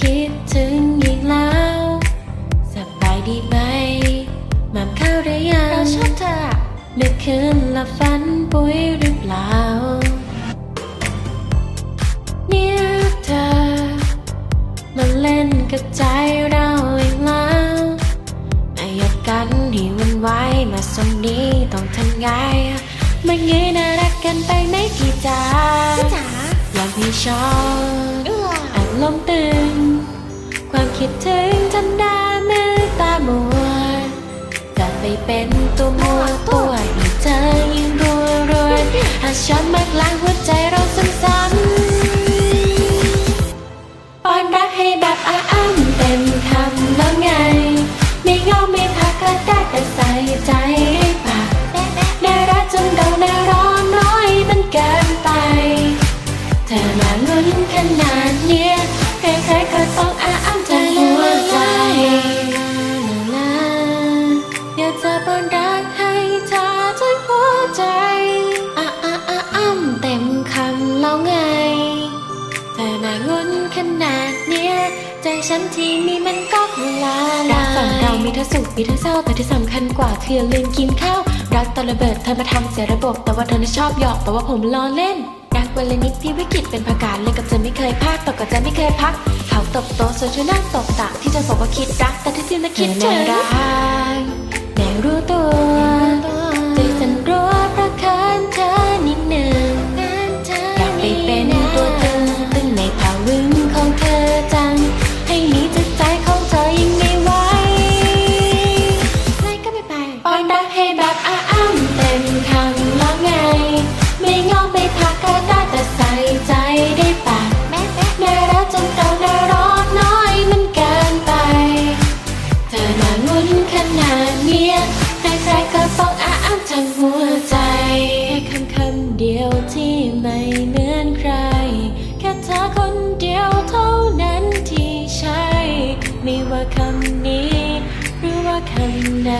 คิดถึงอีกแล้วสบายดีไหมหม่ำข้าวหรือยังเราชอบเธออะเมื่อคืนหลับฝันปุยหรือเปล่าเนี่ยเธอมาเล่นกับใจเราอีกแล้วไม่หยดกันที่วันไหวมาสมนี้ต้องทำไงไม่งี้น่ารักกันไปไหมพี่จ๋าพี่จ๋าอยากมีชอบเอื้ออารมณ์ตึง คิดถึงจำได้มือตามัวจะไปเป็นตัวมัวตัวอีเธอยิ่งรัวรวยหากฉันมากล้างหัวใจ นขนาดเนี้ยใจฉันที่มีมันก็คงลาลายรักสองเรามีทั้งสุขมีทั้งเศร้าแต่ที่สำคัญกว่าคืออย่าลืมกินข้าวรักตอนระเบิดเธอมาทำเสียระบบ แต่ว่าเธอชอบหยอกแต่ว่าผมล้อเล่นรักวันละนิดที่วิกฤตเป็นประการเลยกับเธอไม่เคยพลาดตกกับเธอไม่เคยพักเขาตบโตส่วนฉันนั่งตกตักที่จะบอกว่าคิดรักแต่ที่จริงนะคิดเธอ ไม่ว่าคำนี้ หรือว่าคำไหน